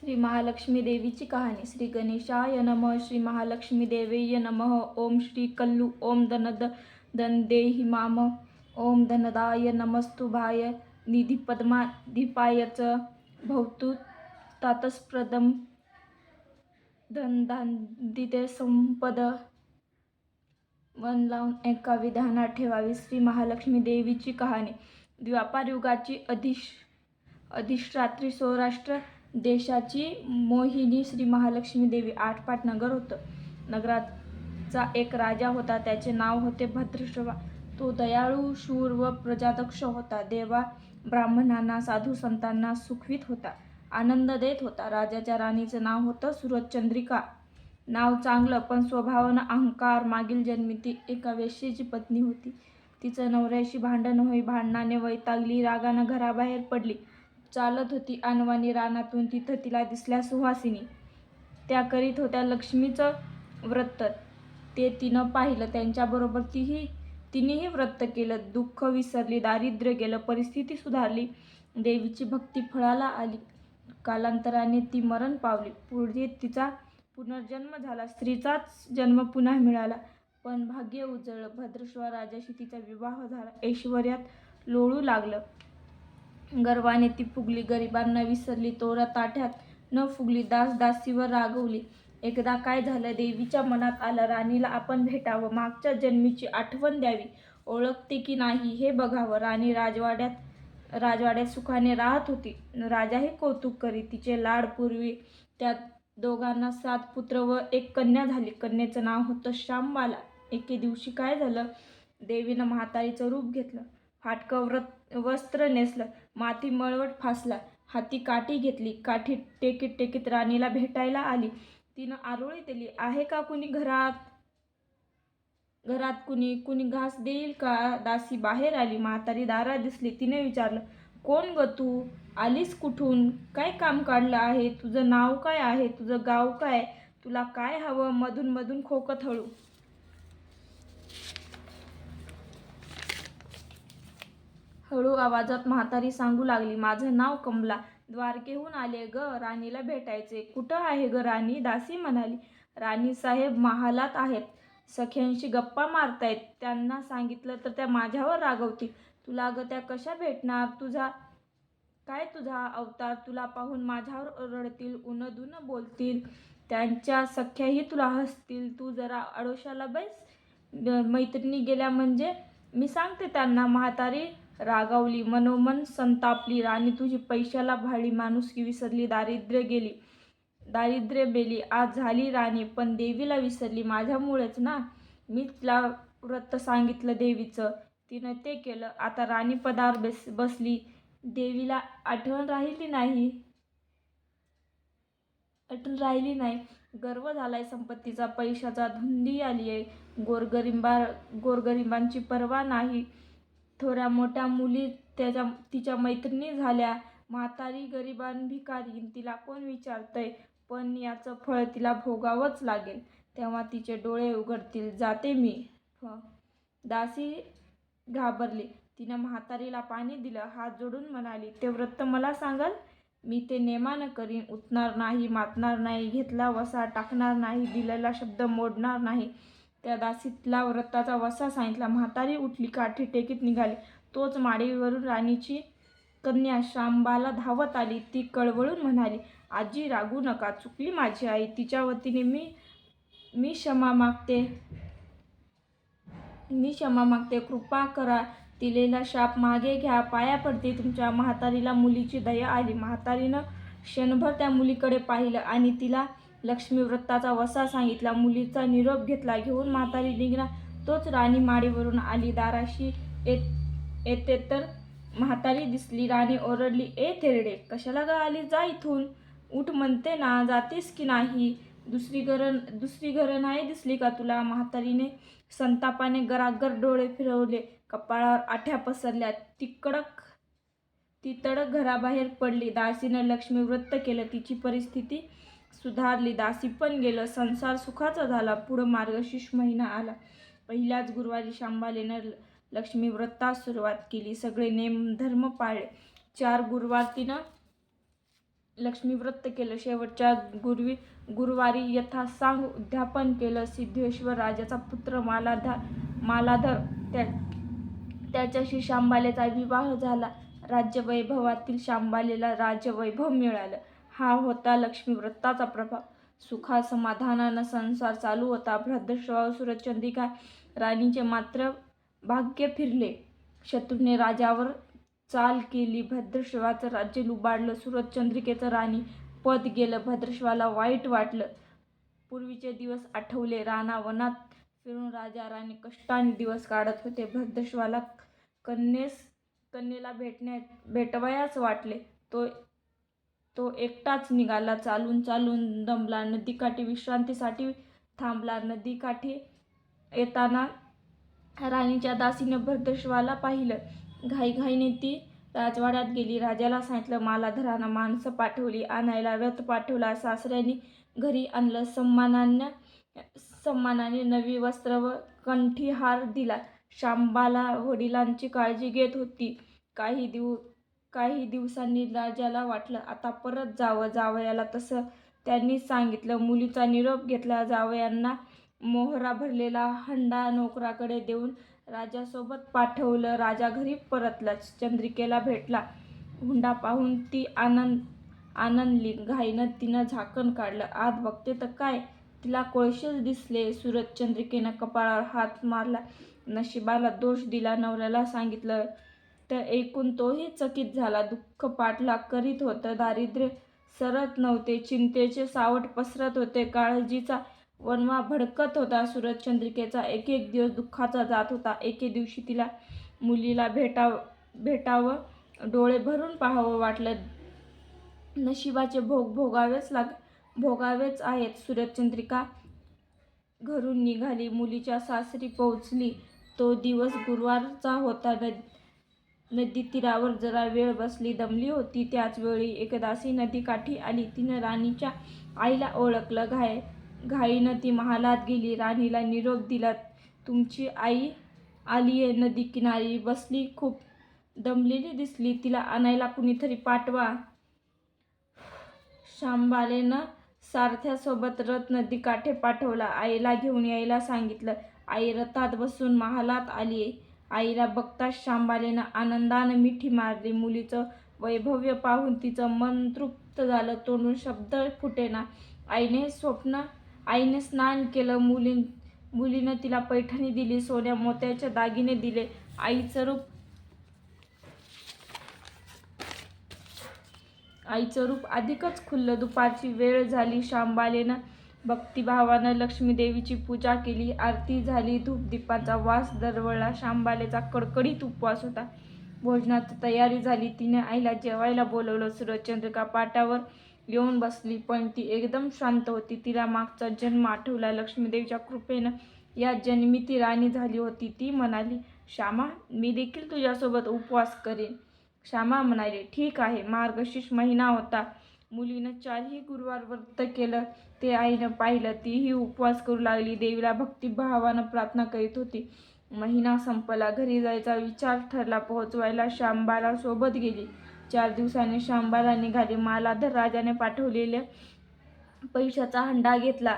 श्री महालक्ष्मी देवीची कहाणी. श्री गणेशाय नम श्री महालक्ष्मी देवेय नमः ओम श्री कल्लू ओम धनद धनदेहि माम ओम धनदाय नमस्तुभाय निधिपद्माधिपाय च भवतु तातस्प्रदम धनधान्दिते संपद. वन लावून एका विधानात ठेवावी श्री महालक्ष्मी देवीची कहाणी. द्वापार युगाची अधिश अधिष्ठात्री सौराष्ट्र देशाची मोहिनी श्री महालक्ष्मी देवी आठपाट नगर होतं. नगराचा एक राजा होता त्याचे नाव होते भद्रश्रवा तो दयाळू शूर व प्रजादक्ष होता. देवा ब्राह्मणांना साधू संतांना सुखवीत होता आनंद देत होता. राजाच्या राणीचं नाव होतं सुरतचंद्रिका. नाव चांगलं पण स्वभावानं अहंकार मागील जन्मी ती एका वेश्येची पत्नी होती. तिचं नवऱ्याशी भांडण होई भांडणाने वैतागली रागानं घराबाहेर पडली. चालत होती. अनवाणी रानातून तिथं तिला दिसल्या सुहासिनी. त्या करीत होत्या लक्ष्मीचं व्रत. ते तिनं पाहिलं. त्यांच्याबरोबर तीही तिनेही व्रत केलं. दुःख विसरली दारिद्र्य गेलं परिस्थिती सुधारली. देवीची भक्ती फळाला आली. कालांतराने ती मरण पावली. पुढे तिचा पुनर्जन्म झाला. स्त्रीचाच जन्म पुन्हा मिळाला. पण भाग्य उजळलं. भद्रश्वर राजाशी तिचा विवाह झाला. ऐश्वर्यात लोळू लागलं. गर्वाने ती फुगली. गरिबांना विसरली तोरा ताठ्यात न फुगली दास दासीवर रागवली. एकदा काय झालं देवीच्या मनात आलं राणीला आपण भेटावं. मागच्या जन्मीची आठवण द्यावी. ओळखते की नाही हे बघावं. राणी राजवाड्यात राजवाड्यात सुखाने राहत होती. राजाही कौतुक करी तिचे लाड पूर्वी. त्या दोघांना सात पुत्र व एक कन्या झाली. कन्येचं नाव होतं श्यामबाला. एके दिवशी काय झालं देवीनं म्हातारीचं रूप घेतलं. फाटकं व्रत वस्त्र नेसलं. माती मळवट फासला. हाती काठी घेतली. काठी टेकीत टेकीत राणीला भेटायला आली. तिनं आरोळी दिली. आहे का कुणी घरात? घरात कुणी? कुणी घास देईल का? दासी बाहेर आली. म्हातारी दारा दिसली. तिने विचारलं कोण ग तू? आलीस कुठून? काय काम काढलं आहे? तुझं नाव काय आहे? तुझं गाव काय? तुला काय हवं? मधून मधून खोकत हळू हळू आवाजात म्हातारी सांगू लागली माझं नाव कमला द्वारकेहून आले ग राणीला भेटायचे. कुठं आहे ग राणी? दासी म्हणाली. राणी साहेब महालात आहेत. सख्यांशी गप्पा मारतायत. त्यांना सांगितलं तर त्या माझ्यावर रागवतील. तुला ग त्या कशा भेटणार? तुझा काय तुझा अवतार? तुला पाहून माझ्यावर रडतील उनदुन बोलतील. त्यांच्या सख्याही तुला हसतील. तू जरा अडोशाला बैस. मैत्रिणी गेल्या म्हणजे मी सांगते त्यांना म्हातारी रागावली. मनोमन संतापली. राणी तुझी पैशाला भाळी माणुसकी विसरली. दारिद्र्य गेली. दारिद्र्य बेली. आज झाली राणी पण देवीला विसरली. माझ्यामुळेच ना? मी तिला व्रत सांगितलं देवीचं. तिनं ते केलं. आता राणी पदावर बस बसली. देवीला आठवण राहिली नाही? आठवण राहिली नाही. गर्व झालाय संपत्तीचा. पैशाचा धुंदी आली आहे गोरगरिंबा गोरगरिंबांची पर्वा नाही. थोड्या मोठ्या मुली त्याच्या तिच्या मैत्रिणी झाल्या. म्हातारी गरिबान भिकारी तिला कोण विचारतंय? पण याचं फळ तिला भोगावंच लागेल. तेव्हा तिचे डोळे उघडतील. जाते मी. दासी घाबरली. तिनं म्हातारीला पाणी दिलं. हात जोडून म्हणाली ते व्रत मला सांगाल? मी ते नेमानं करीन. उठणार नाही मातणार नाही घेतला वसा टाकणार नाही दिलेला शब्द मोडणार नाही. त्या दासीतला व्रताचा वसा सांगितला. म्हातारी उठली काठी टेकीत निघाली. तोच माडीवरून राणीची कन्या शांबाला धावत आली. ती कळवळून म्हणाली आजी रागू नका. चुकली माझी आई. तिच्या वतीने मी मी क्षमा मागते. मी क्षमा मागते. कृपा करा. दिलेला शाप मागे घ्या. पाया पडते तुमच्या म्हातारीला मुलीची दया आली. म्हातारीनं क्षणभर त्या मुलीकडे पाहिलं आणि तिला लक्ष्मी व्रताचा वसा सांगितला. मुलीचा निरोप घेतला. घेऊन म्हातारी निघणार तोच राणी माडीवरून आली. दाराशी येत येते तर म्हातारी दिसली. राणी ओरडली ए थेरडे कशाला ग आली? जा इथून. उठ म्हणते ना जातीस की नाही? दुसरी घरं दुसरी घरं नाही दिसली का तुला? म्हातारीने संतापाने गरागर डोळे फिरवले. कपाळावर आठ्या पसरल्या. ती कडक ती तडक घराबाहेर पडली. दासीनं लक्ष्मी व्रत केलं. तिची परिस्थिती सुधारली. दासी पण गेलं. संसार सुखाचा झाला. पुढं मार्गशीर्ष महिना आला. पहिल्याच गुरुवारी शांबालेनं लक्ष्मी व्रतास सुरुवात केली. सगळे नेम धर्म पाळले. चार गुरुवार तिनं लक्ष्मीव्रत केलं. शेवटच्या गुरुवी गुरुवारी यथासांग उद्यापन केलं. सिद्धेश्वर राजाचा पुत्र मालाधार मालाधर त्या त्याच्याशी शांबालेचा विवाह झाला. राज्यवैभवातील शांबालेला राज्यवैभव मिळालं. हा होता लक्ष्मीव्रताचा प्रभाव. सुखा समाधानानं संसार चालू होता. भद्रश्राव सूरचंदिका राणीचे मात्र भाग्य फिरले. शत्रूने राजावर चाल केली. भद्रश्वाचं राज्य लुबाडलं. सूरजचंद्रिकेचं राणी पद गेलं. भद्रश्वाला वाईट वाटलं. पूर्वीचे दिवस आठवले. रानावनात फिरून राजा राणी कष्टाने दिवस काढत होते. भद्रश्वाला कन्येस कन्येला भेटण्या भेटवयाच वाटले. तो तो एकटाच निघाला चालून चालून दमला. नदीकाठी विश्रांतीसाठी थांबला. नदीकाठी येताना राणीच्या दासीनं भद्रश्वाला पाहिलं. घाईघाईने ती राजवाड्यात गेली. राजाला सांगितलं मालाधरानं माणसं पाठवली आणायला रथ पाठवला. सासऱ्याने घरी आणलं. सन्मानानं सन्मानाने नवी वस्त्र व कंठीहार दिला. शांबाला वडिलांची काळजी घेत होती. काही दिव काही दिवसांनी राजाला वाटलं आता परत जावं. जावयाला तसं त्यांनी सांगितलं. मुलीचा निरोप घेतला. जावयांना मोहरा भरलेला हंडा नोकराकडे देऊन राजासोबत पाठवलं. राजा घरी परतला चंद्रिकेला भेटला. हुंडा पाहून ती आनंद आनंदली. घाईनं तिनं झाकण काढलं. आत बघते तर काय? तिला कोळशेच दिसले. सुरत चंद्रिकेनं कपाळावर हात मारला. नशिबाला दोष दिला. नवऱ्याला सांगितलं तर ऐकून तोही चकित झाला. दुःख पाठलाग करीत होतं. दारिद्र्य सरत नव्हते. चिंतेचे सावट पसरत होते. काळजीचा वनवा भडकत होता. सूरजचंद्रिकेचा एक एक दिवस दुःखाचा जात होता. एके दिवशी तिला मुलीला भेटाव भेटावं डोळे भरून पाहावं वाटलं. नशिबाचे भोग भोगावेच लाग भोगावेच आहेत. सूरजचंद्रिका घरून निघाली. मुलीच्या सासरी पोहोचली. तो दिवस गुरुवारचा होता. नदी तीरावर जरा वेळ बसली दमली होती. त्याच वेळी एक नदीकाठी आली. तिनं राणीच्या आईला ओळखलं. घाय घाईनं ती महालात गेली. राणीला निरोप दिला तुमची आई आली आहे नदी किनारी. बसली खूप दमलेली दिसली. तिला आणायला कुणीतरी पाठवा. शांबालेनं सारथ्यासोबत रथ नदी काठे पाठवला. आईला घेऊन यायला सांगितलं. आई रथात बसून महालात आली आईला बघताच शांबालेनं आनंदानं मिठी मारली. मुलीचं वैभव्य पाहून तिचं मन तृप्त झालं. तोंडून शब्द फुटेना. आईने स्वप्न आईने स्नान केलं. मुली मुलीनं तिला पैठणी दिली. सोन्या मोत्याच्या दागिने दिले. आईचं रूप आईचं रूप अधिकच खुललं. दुपारची वेळ झाली. शांबालेनं भक्तिभावानं लक्ष्मीदेवीची पूजा केली आरती झाली धूपदीपाचा वास दरवळला शांबालेचा कडकडीत उपवास होता. भोजनाची तयारी झाली तिने आईला जेवायला बोलवलं. सूरजचंद्रिका पाटावर येऊन बसली पण ती एकदम शांत होती. तिला मागचा जन्म आठवला. लक्ष्मीदेवीच्या कृपेनं या जन्मी ती राणी झाली होती. ती म्हणाली श्यामा मी देखील तुझ्यासोबत उपवास करेन. श्यामा म्हणाले ठीक आहे. मार्गशीर्ष महिना होता. मुलीनं चारही गुरुवार व्रत केलं ते आईनं पाहिलं तीही उपवास करू लागली. देवीला भक्तिभावानं प्रार्थना करीत होती. महिना संपला घरी जायचा विचार ठरला पोहोचवायला शांबाला सोबत गेली. चार दिवसांनी शांबाला निघाली. मालाधर राजाने पाठवलेल्या पैशाचा हंडा घेतला.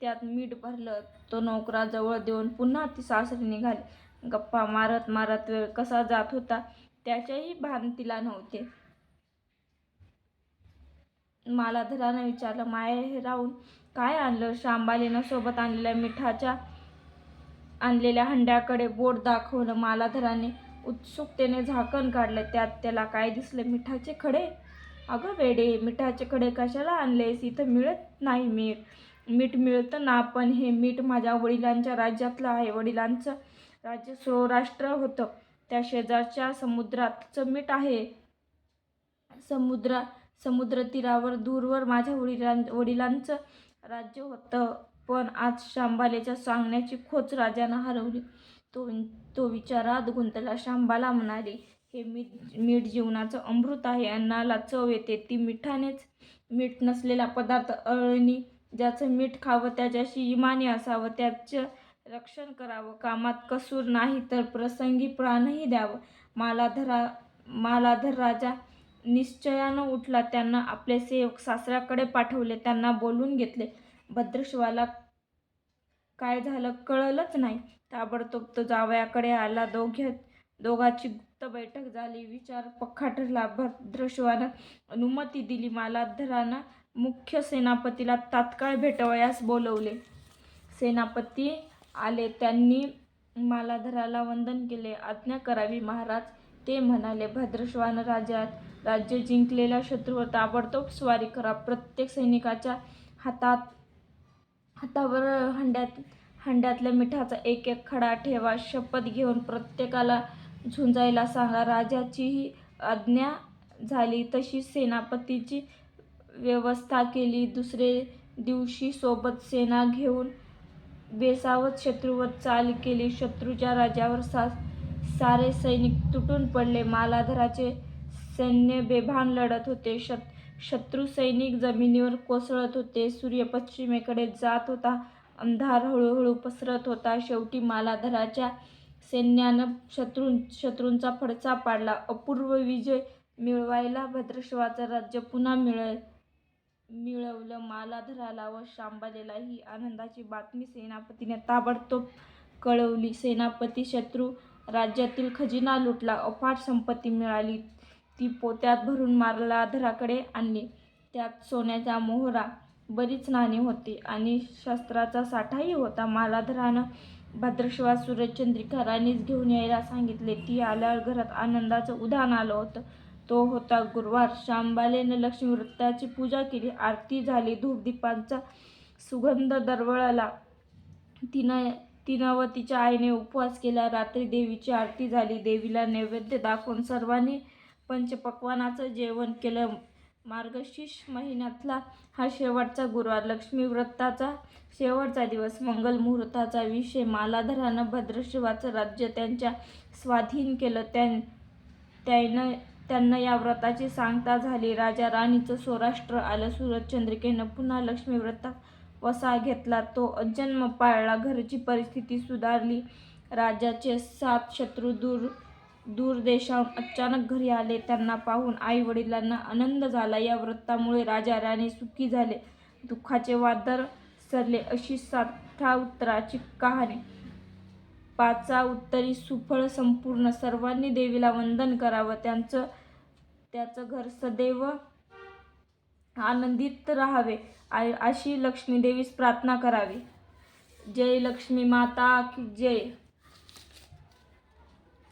त्यात मीठ भरलं. तो नोकराजवळ देऊन पुन्हा ती सासरी निघाली. गप्पा मारत मारत वेळ कसा जात होता त्याच्याही भान तिला नव्हते. मालाधरानं विचारलं माहेराहून काय आणलं? शांबालीनं सोबत आणलेल्या मिठाच्या आणलेल्या हंड्याकडे बोट दाखवलं. मालाधराने उत्सुकतेने झाकण काढलं. त्यात त्याला काय दिसलं? मिठाचे खडे? अगं वेडे मिठाचे खडे कशाला आणलेस? इथं मिळत नाही मीठ. मीठ मिळतं ना पण हे मीठ माझ्या वडिलांच्या राज्यातलं आहे. वडिलांचं राज्य सौराष्ट्र होतं. त्या शेजारच्या समुद्रातचं मीठ आहे. समुद्रा समुद्रतीरावर दूरवर माझ्या वडिलां वडिलांचं राज्य होतं. पण आज शांबालेच्या सांगण्याची खोच राजानं हरवली. तो तो विचारात गुंतला. शांबाला म्हणाली हे मीठ मीठ जीवनाचं अमृत आहे. अन्नाला चव येते. ती मिठानेच मीठ नसलेला पदार्थ अळणी ज्याचं मीठ खावं त्याच्याशी इमानी असावं. त्याचं रक्षण करावं. कामात कसूर नाही तर प्रसंगी प्राणही द्यावं. मालाधरा मालाधर राजा निश्चयानं उठला. त्यांना आपले सेवक सासऱ्याकडे पाठवले. त्यांना बोलून घेतले. भद्रशिवाला काय झालं कळलंच नाही. ताबडतोब तो जावयाकडे आला. दोघ्या दोघाची गुप्त बैठक झाली. विचार पक्का ठरला. भद्रशिवानं अनुमती दिली. मालाधरानं मुख्य सेनापतीला तात्काळ भेटवयास बोलवले. सेनापती आले. त्यांनी मालाधराला वंदन केले. आज्ञा करावी. महाराज ते म्हणाले भद्रश्वान राज्यात राज्य जिंकलेल्या शत्रूवर ताबडतोब स्वारी करा. प्रत्येक सैनिकाच्या हातात हातावर हंड्यात हंड्यातल्या मिठाचा एक एक खडा ठेवा. शपथ घेऊन प्रत्येकाला झुंजायला सांगा. राजाचीही आज्ञा झाली तशी सेनापतीची व्यवस्था केली. दुसरे दिवशी सोबत सेना घेऊन बेसावत शत्रूवर चाल केली. शत्रूच्या राजावर सा सारे सैनिक तुटून पडले. मालाधराचे सैन्य बेभान लढत होते. शत शत्रू सैनिक जमिनीवर कोसळत होते. सूर्य पश्चिमेकडे जात होता. अंधार हळूहळू पसरत होता. शेवटी मालाधराच्या सैन्यानं शत्रू शत्रूंचा फडचा पाडला. अपूर्व विजय मिळवायला भद्रशिवाचं राज्य पुन्हा मिळ मिळवलं. मालाधराला व शांबालेला ही आनंदाची बातमी सेनापतीने ताबडतोब कळवली. सेनापती शत्रू राज्यातील खजिना लुटला अफाट संपत्ती मिळाली. ती पोत्यात भरून मालाधराकडे आणली त्यात सोन्याचा मोहरा बरीच नाणी होती आणि शस्त्राचा साठाही होता. मालाधरानं भद्रशिवा सूर्यचंद्रिका राणीच घेऊन यायला सांगितले. ती आल्यावर घरात आनंदाचं उधाण आलं होतं. तो होता गुरुवार. शांबालेनं लक्ष्मी वृत्ताची पूजा केली. आरती झाली. धूपदीपांचा सुगंध दरवळला. तिनं तिनं व तिच्या आईने उपवास केला. रात्री देवीची आरती झाली. देवीला नैवेद्य दाखवून सर्वांनी पंचपक्वानाचं जेवण केलं. मार्गशीर्ष महिन्यातला हा शेवटचा गुरुवार. लक्ष्मी व्रताचा शेवटचा दिवस. मंगल मुहूर्ताचा विषय. मालाधरानं भद्रशिवाचं राज्य त्यांच्या स्वाधीन केलं. त्यां त्यानं त्यांना या व्रताची सांगता झाली. राजा राणीचं सौराष्ट्र आलं. सूरजचंद्रिकेनं पुन्हा लक्ष्मी व्रता वसा घेतला. तो अजन्म पाळला. घरची परिस्थिती सुधारली. राजाचे सात शत्रू दूर दूर देशाहून अचानक घरी आले. त्यांना पाहून आई वडिलांना आनंद झाला. या व्रतामुळे राजा राणी सुखी झाले. दुःखाचे वादर सरले अशी साठा उत्तराची कहाणी. पाचा उत्तरी सुफळ संपूर्ण सर्वांनी देवीला वंदन करावं. त्यांचं त्याचं घर सदैव आनंदित राहावे. अशी लक्ष्मीदेवीस प्रार्थना करावी. जय लक्ष्मी माता की जय.